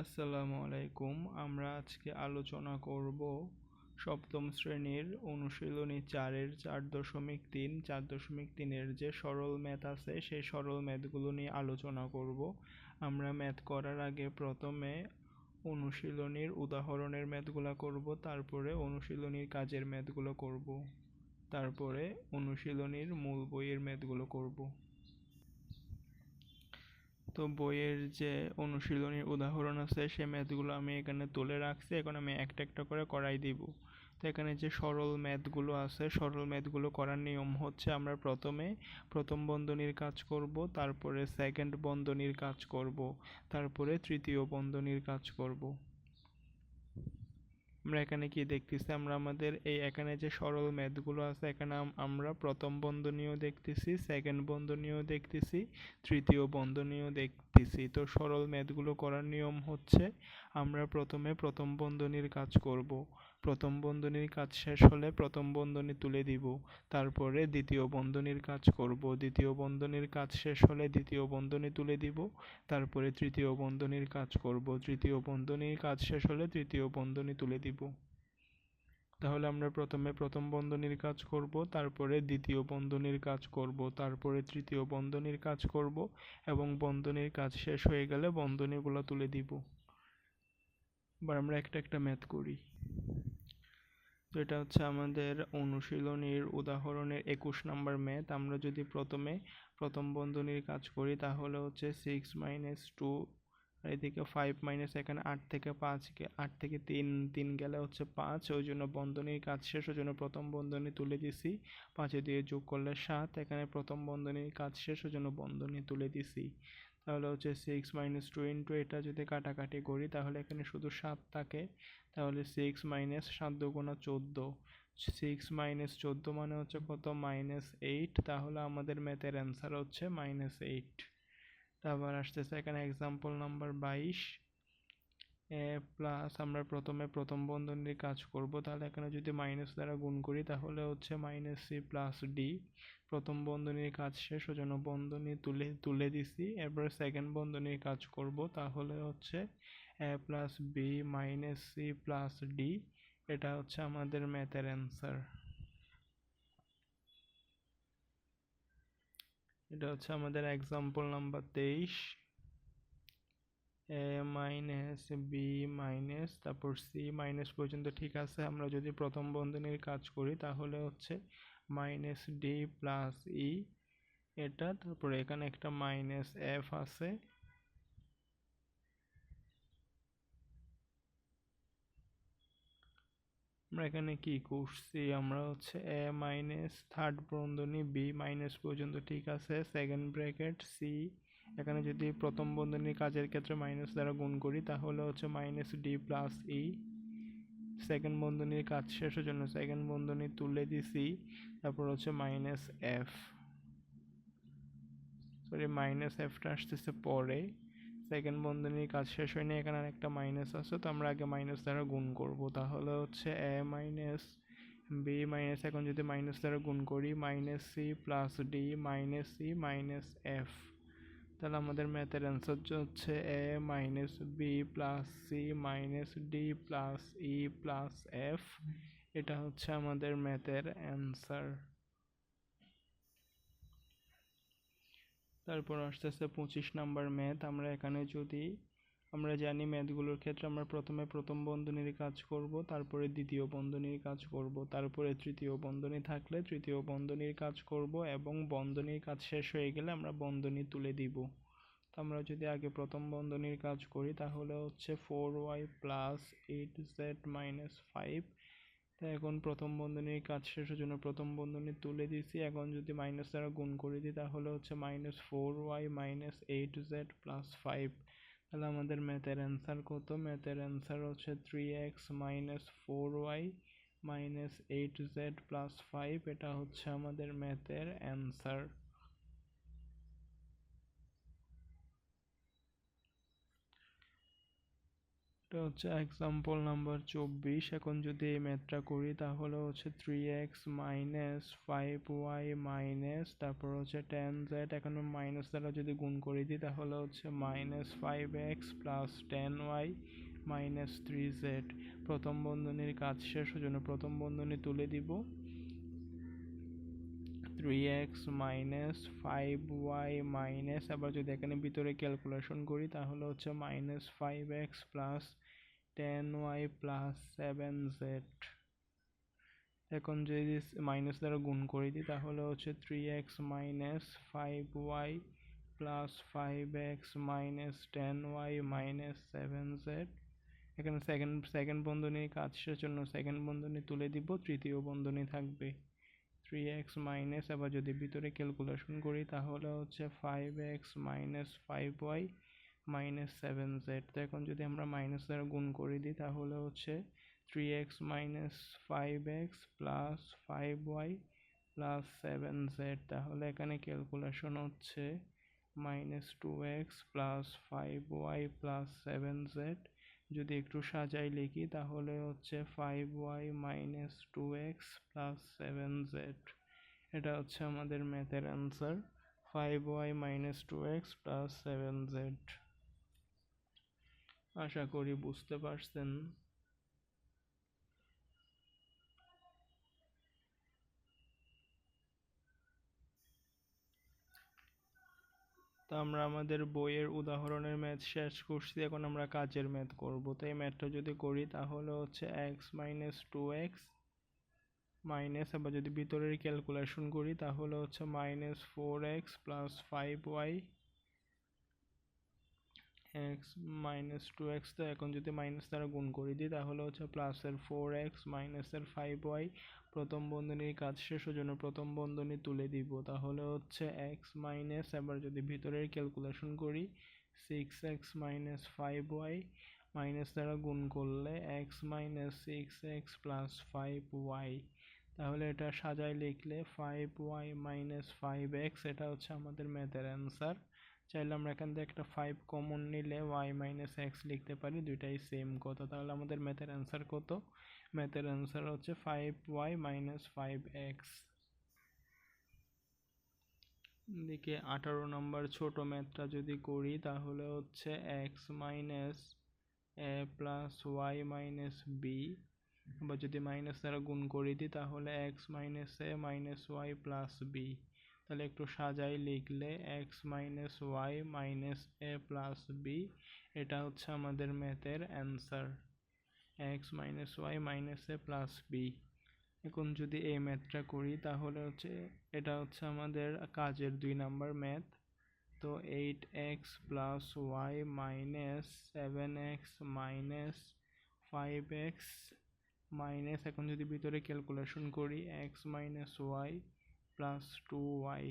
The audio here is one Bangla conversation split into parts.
আসসালামু আলাইকুম। আমরা আজকে আলোচনা করব সপ্তম শ্রেণির অনুশীলনী চারের চার দশমিক তিন। চার দশমিক তিনের যে সরল ম্যাথ আছে, সেই সরল ম্যাথগুলো নিয়ে আলোচনা করব। আমরা ম্যাথ করার আগে প্রথমে অনুশীলনীর উদাহরণের ম্যাথগুলো করব, তারপরে অনুশীলনীর কাজের ম্যাথগুলো করব, তারপরে অনুশীলনীর মূল বইয়ের ম্যাথগুলো করব। তো বইয়ের যে অনুশীলনীর উদাহরণ আছে, সে ম্যাথগুলো আমি এখানে তুলে রাখছি। এখন আমি একটা একটা করে করাই দিব। তো এখানে যে সরল ম্যাথগুলো আছে, সরল ম্যাথগুলো করার নিয়ম হচ্ছে আমরা প্রথমে প্রথম বন্ধনীর কাজ করব, তারপরে সেকেন্ড বন্ধনীর কাজ করব, তারপরে তৃতীয় বন্ধনীর কাজ করব। আমরা এখানে কি দেখতেছি? আমরা আমাদের এই এখানে যে সরল ম্যাথগুলো আছে, এখানে আমরা প্রথম বন্ধনীয় দেখতেছি সেকেন্ড বন্ধনীয় দেখতেছি, তৃতীয় বন্ধনীয় দেখতেছি। তো সরল ম্যাথগুলো করার নিয়ম হচ্ছে, আমরা প্রথমে প্রথম বন্ধনীর কাজ করব। প্রথম বন্ধনীর কাজ শেষ হলে প্রথম বন্ধনী তুলে দিব, তারপরে দ্বিতীয় বন্ধনীর কাজ করব, দ্বিতীয় বন্ধনীর কাজ শেষ হলে দ্বিতীয় বন্ধনী তুলে দিব, তারপরে তৃতীয় বন্ধনীর কাজ করব, তৃতীয় বন্ধনীর কাজ শেষ হলে তৃতীয় বন্ধনী তুলে দিব। তাহলে আমরা প্রথমে প্রথম বন্ধনীর কাজ করব, তারপরে দ্বিতীয় বন্ধনীর কাজ করব, তারপরে তৃতীয় বন্ধনীর কাজ করব এবং বন্ধনীর কাজ শেষ হয়ে গেলে বন্ধনীগুলো তুলে দিব। এবার আমরা একটা একটা ম্যাথ করি। তো এটা হচ্ছে আমাদের অনুশীলনীর উদাহরণের একুশ নাম্বার ম্যাথ। আমরা যদি প্রথমে প্রথম বন্ধনীর কাজ করি, তাহলে হচ্ছে সিক্স মাইনাস টু এদিকে ফাইভ মাইনাস এখানে আট থেকে পাঁচ আট থেকে তিন তিন গেলে হচ্ছে পাঁচ। ওই জন্য বন্ধনীর কাজ শেষ, ওই জন্য প্রথম বন্ধনী তুলে দিছি। পাঁচে দিয়ে যোগ করলে সাত, এখানে প্রথম বন্ধনীর কাজ শেষ, ওই জন্য বন্ধনী তুলে দিছি। তাহলে হচ্ছে সিক্স মাইনাস টু ইন্টু এটা যদি কাটাকাটি করি, তাহলে এখানে শুধু সাত থাকে। তাহলে সিক্স মাইনাস সাত দুগুণা চোদ্দ। সিক্স মাইনাস চোদ্দ মানে হচ্ছে কত? মাইনাস এইট তাহলে আমাদের ম্যাথের অ্যান্সার হচ্ছে মাইনাস এইট তারপর আসতেছে এখানে এক্সাম্পল নাম্বার বাইশ। প্লাস আমরা প্রথমে প্রথম বন্ধনীর কাজ করব। তাহলে এখানে যদি মাইনাস দ্বারা গুণ করি, তাহলে হচ্ছে মাইনাস সি প্লাস ডি প্রথম বন্ধনীর কাজ শেষ জন্য বন্ধনী তুলে তুলে দিছি। এরপর সেকেন্ড বন্ধনীর কাজ করব। তাহলে হচ্ছে A plus B minus C plus D এটা হচ্ছে আমাদের ম্যাথের অ্যান্সার এটা হচ্ছে আমাদের এক্সাম্পল নাম্বার তেইশ. এ মাইনাস বি মাইনাস তারপর সি মাইনাস পর্যন্ত ঠিক আছে, আমরা যদি প্রথম বন্ধনীর কাজ করি, তাহলে হচ্ছে মাইনাস ডি প্লাস ই এটা, তারপরে এখানে একটা মাইনাস এফ আছে আমরা এখানে কি করছি? আমরা হচ্ছে এ মাইনাস থার্ড বন্ধনী বি মাইনাস পর্যন্ত, ঠিক আছে? সেকেন্ড ব্র্যাকেট সি এখানে যদি প্রথম বন্ধনীর কাজের ক্ষেত্রে মাইনাস দ্বারা গুণ করি, তাহলে হচ্ছে minus D plus E second বন্ধনীর কাজ শেষের জন্য সেকেন্ড বন্ধনী তুলে দিছি, তারপর হচ্ছে মাইনাস এফ সরি মাইনাস এফটা আসতেছে পরে। সেকেন্ড বন্ধনীর কাজ শেষ হয়নি, এখানে আরেকটা মাইনাস আছে, তো আমরা আগে মাইনাস দ্বারা গুণ করব। তাহলে হচ্ছে এ মাইনাস বি মাইনাস এখন যদি মাইনাস দ্বারা গুণ করি minus C plus D minus C minus F তাহলে আমাদের ম্যাথের অ্যান্সার হচ্ছে A minus B plus C minus D plus E plus F এটা হচ্ছে আমাদের ম্যাথের অ্যান্সার তারপর আস্তে আস্তে পঁচিশ নাম্বার ম্যাথ। আমরা এখানে যদি, আমরা জানি ম্যাথগুলোর ক্ষেত্রে আমরা প্রথমে প্রথম বন্ধনীর কাজ করব, তারপরে দ্বিতীয় বন্ধনীর কাজ করব, তারপরে তৃতীয় বন্ধনী থাকলে তৃতীয় বন্ধনীর কাজ করব এবং বন্ধনীর কাজ শেষ হয়ে গেলে আমরা বন্ধনী তুলে দিব। তো আমরা যদি আগে প্রথম বন্ধনীর কাজ করি, তাহলে হচ্ছে four Y plus eight Z minus five তো এখন প্রথম বন্ধনীর কাজ শেষের জন্য প্রথম বন্ধনী তুলে দিয়েছি। এখন যদি মাইনাস দ্বারা গুণ করে দিই, তাহলে হচ্ছে minus four Y minus eight Z plus five তাহলে আমাদের ম্যাথের অ্যান্সার কত? ম্যাথের অ্যান্সার হচ্ছে three X minus four Y minus eight Z plus five এটা হচ্ছে আমাদের ম্যাথের অ্যান্সার এটা হচ্ছে এক্সাম্পল নাম্বার চব্বিশ। এখন যদি এই ম্যাথটা করি, তাহলে হচ্ছে three x minus five y minus তারপর হচ্ছে টেন জেড এখানে মাইনাস দ্বারা যদি গুণ করে দিই, তাহলে হচ্ছে minus five x plus ten y minus three z প্রথম বন্ধনীর কাজ শেষ জন্য প্রথম বন্ধনী তুলে দিব। Three x minus five y minus আবার যদি এখানে ভিতরে ক্যালকুলেশন করি, তাহলে হচ্ছে minus five x plus ten y plus seven z এখন যদি মাইনাস দ্বারা গুণ করে দিই, তাহলে হচ্ছে three x minus five y plus five x minus ten y minus seven z এখানে সেকেন্ড সেকেন্ড বন্ধনীর কাজ শেষের জন্য সেকেন্ড বন্ধনী তুলে দিব, তৃতীয় বন্ধনী থাকবে। থ্রি এক্স মাইনাস আবার যদি ভিতরে ক্যালকুলেশন করি, তাহলে হচ্ছে five x minus five y minus seven z তো এখন যদি আমরা মাইনাস দ্বারা গুণ করে দিই, তাহলে হচ্ছে three x minus five x plus five y plus seven z তাহলে এখানে ক্যালকুলেশন হচ্ছে minus two x plus five y plus seven z যদি একটু সাজাই লিখি, তাহলে হচ্ছে five y minus two x plus seven z এটা হচ্ছে আমাদের ম্যাথের answer five y minus two x plus seven z আশা করি বুঝতে পারছেন। তো আমরা আমাদের বইয়ের উদাহরণের ম্যাথ শেষ করছি, এখন আমরা কাজের ম্যাথ করব। তো এই ম্যাথটা যদি করি তাহলে হচ্ছে x minus two x minus আবার যদি ভিতরের ক্যালকুলেশন করি তাহলে হচ্ছে minus four x plus five y x minus two x তো এখন যদি মাইনাস দ্বারা গুণ করে দিই তাহলে হচ্ছে প্লাসের ফোর এক্স মাইনাসের ফাইভ ওয়াই প্রথম বন্ধনীর কাজ শেষ জন্য প্রথম বন্ধনী তুলে দিব। তাহলে হচ্ছে এক্স মাইনাস এবার যদি ভিতরের ক্যালকুলেশন করি six x minus five y minus দ্বারা গুণ করলে x minus six x plus five y তাহলে এটা সাজায় লিখলে five y minus five x এটা হচ্ছে আমাদের ম্যাথের অ্যান্সার চাইলে আমরা এখান থেকে একটা ফাইভ কমন নিলে ওয়াই মাইনাস এক্স লিখতে পারি, দুইটাই সেম কত তাহলে আমাদের ম্যাথের অ্যান্সার কত? ম্যাথের অ্যান্সার হচ্ছে five y minus five x দিকে আঠারো নম্বর ছোট ম্যাথটা যদি করি, তাহলে হচ্ছে x minus a plus y minus b বা যদি মাইনাস দ্বারা গুণ করে দিই, তাহলে x minus a minus y plus b তাহলে একটু সাজাই লিখলে x minus y minus a plus b এটা হচ্ছে আমাদের ম্যাথের answer x minus y minus a plus b. এখন যদি এই ম্যাথটা করি, তাহলে হচ্ছে এটা হচ্ছে আমাদের কাজের দুই নাম্বার ম্যাথ। তো eight x plus y minus seven x minus five x minus, এখন যদি ভিতরে ক্যালকুলেশন করি, x minus y plus two y.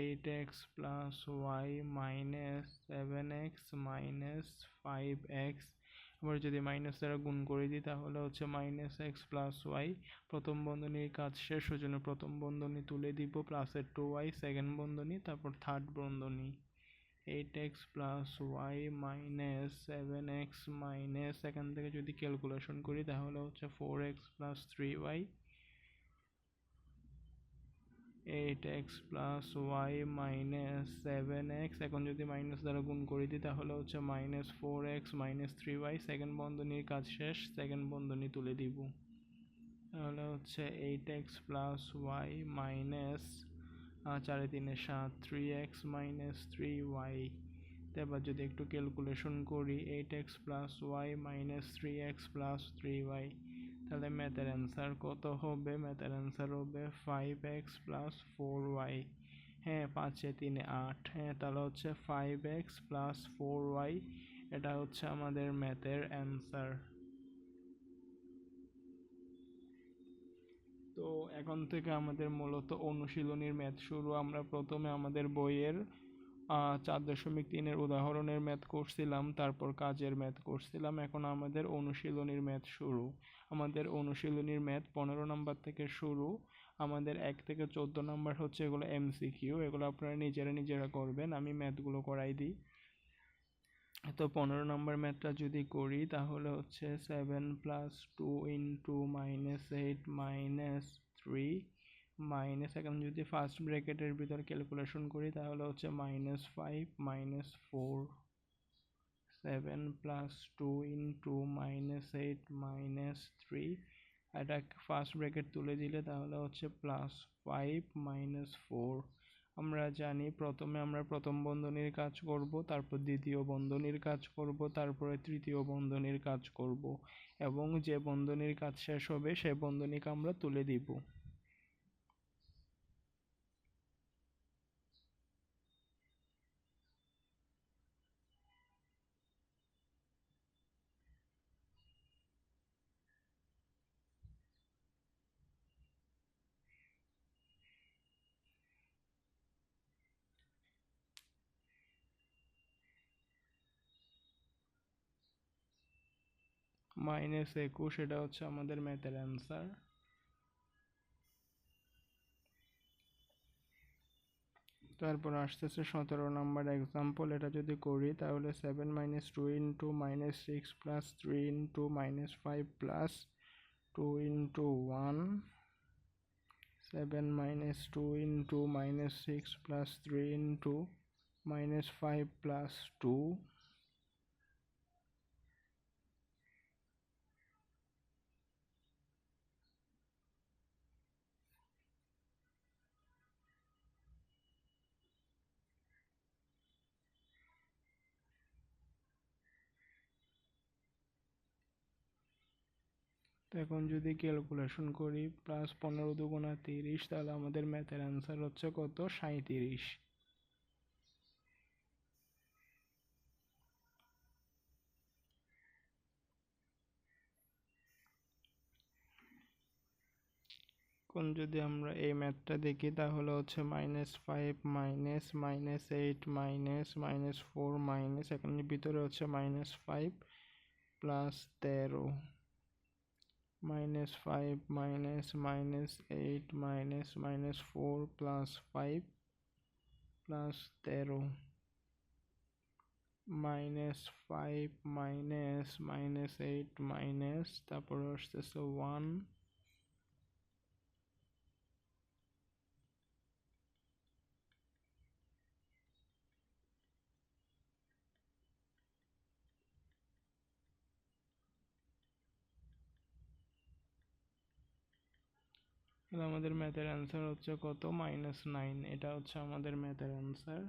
Eight x plus y minus seven x minus five x আবার যদি মাইনাস দ্বারা গুণ করে দিই, তাহলে হচ্ছে মাইনাস এক্স প্লাস ওয়াই প্রথম বন্ধনীর কাজ শেষ ওই জন্য প্রথম বন্ধনী তুলে দিব প্লাসের টু ওয়াই সেকেন্ড বন্ধনী, তারপর থার্ড বন্ধনী। Eight x plus y minus seven x minus এখান থেকে যদি ক্যালকুলেশন করি, তাহলে হচ্ছে four x plus three y eight x plus y minus seven x, এখন যদি মাইনাস দ্বারা গুণ করে দিই, তাহলে হচ্ছে minus four x minus three y, second বন্ধনীর কাজ শেষ, সেকেন্ড বন্ধনী তুলে দিব। তাহলে হচ্ছে eight x plus y minus চারে তিনে সাত, three x minus three y. এবার যদি একটু ক্যালকুলেশন করি, eight x plus y minus three x plus three y তাহলে ম্যাথের অ্যান্সার কত হবে? ম্যাথের অ্যান্সার হবে five x plus four y হ্যাঁ পাঁচে তিনে, আট। হ্যাঁ তাহলে হচ্ছে five x plus four y এটা হচ্ছে আমাদের ম্যাথের অ্যান্সার তো এখন থেকে আমাদের মূলত অনুশীলনীর ম্যাথ শুরু। আমরা প্রথমে আমাদের বইয়ের চার দশমিক তিনের উদাহরণের ম্যাথ করছিলাম, তারপর কাজের ম্যাথ করছিলাম, এখন আমাদের অনুশীলনীর ম্যাথ শুরু। আমাদের অনুশীলনীর ম্যাথ পনেরো নম্বর থেকে শুরু, আমাদের এক থেকে চোদ্দ নম্বর হচ্ছে এগুলো এমসিকিউ এগুলো আপনারা নিজেরা নিজেরা করবেন, আমি ম্যাথগুলো করাই দিই। তো পনেরো নম্বর ম্যাথটা যদি করি, তাহলে হচ্ছে seven plus two into minus eight minus three minus এখন যদি ফার্স্ট ব্র্যাকেটের ভিতর ক্যালকুলেশন করি, তাহলে হচ্ছে minus five minus four seven plus two into minus eight minus three এটা ফার্স্ট ব্র্যাকেট তুলে দিলে তাহলে হচ্ছে প্লাস ফাইভ মাইনাস ফোর আমরা জানি প্রথমে আমরা প্রথম বন্ধনীর কাজ করব, তারপর দ্বিতীয় বন্ধনীর কাজ করব, তারপরে তৃতীয় বন্ধনীর কাজ করব। এবং যে বন্ধনীর কাজ শেষ হবে, সে বন্ধনীকে আমরা তুলে দিব। মাইনাস একুশ, এটা হচ্ছে আমাদের ম্যাথের অ্যান্সার তারপর আসতেছে সতেরো নাম্বার এক্সাম্পল এটা যদি করি তাহলে seven minus two into minus six plus three into minus five plus two into one seven minus two into minus six plus three into minus five plus two এখন যদি ক্যালকুলেশন করি প্লাস পনেরো দুগুণা তিরিশ, তাহলে আমাদের ম্যাথের অ্যান্সার হচ্ছে কত? সাঁত্রিশ এখন যদি আমরা এই ম্যাথটা দেখি, তাহলে হচ্ছে minus five minus minus eight minus minus four minus এখানে ভিতরে হচ্ছে মাইনাস ফাইভ প্লাস তেরো। minus 5 minus minus 8 minus minus 4 plus 5 plus 13 minus 5 minus minus 8 minus তারপরে আসতেছে 1 তাহলে আমাদের ম্যাথের অ্যান্সার হচ্ছে কত? মাইনাস নাইন এটা হচ্ছে আমাদের ম্যাথের অ্যান্সার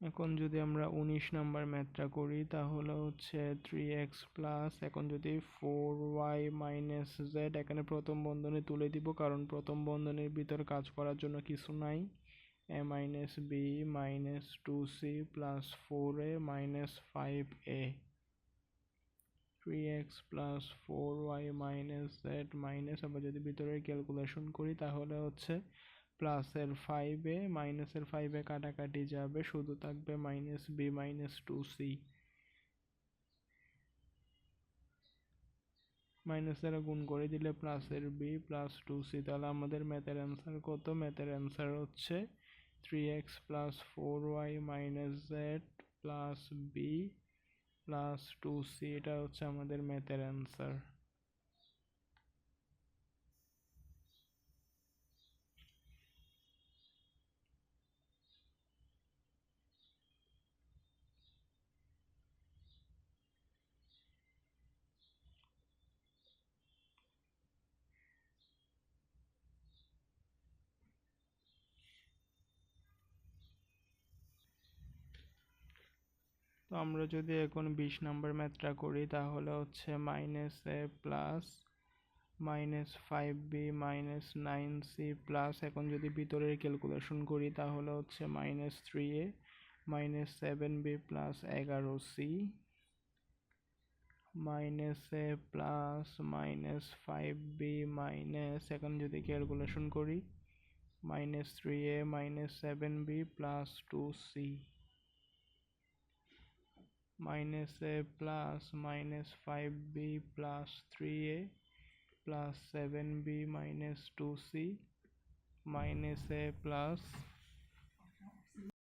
এখন যদি আমরা উনিশ নাম্বার ম্যাথটা করি, তাহলে হচ্ছে থ্রি এক্স প্লাস এখন যদি ফোর ওয়াই মাইনাস জেড এখানে প্রথম বন্ধনী তুলে দিব, কারণ প্রথম বন্ধনীর ভিতর কাজ করার জন্য কিছু নাই। A minus b minus two c plus four a minus five a three x plus four y minus z minus আবার যদি ভিতরে ক্যালকুলেশন করি, তাহলে হচ্ছে প্লাসের ফাইভে মাইনাসের ফাইভে কাটাকাটি যাবে, শুধু থাকবে minus b minus two c minus দ্বারা গুণ করে দিলে প্লাসের বি প্লাস টু সি তাহলে আমাদের ম্যাথের অ্যান্সার কত? ম্যাথের অ্যান্সার হচ্ছে three X plus four Y minus Z plus B plus two C এটা হচ্ছে আমাদের ম্যাথের অ্যান্সার তো আমরা যদি এখন বিশ নাম্বার ম্যাথটা করি, তাহলে হচ্ছে minus a plus minus five b minus nine c plus এখন যদি ভিতরের ক্যালকুলেশন করি, তাহলে হচ্ছে minus three a minus seven b plus এগারো c minus a plus minus five b minus এখন যদি ক্যালকুলেশন করি minus three a minus seven b plus two c minus a plus minus five b plus three a plus seven b minus two c minus a plus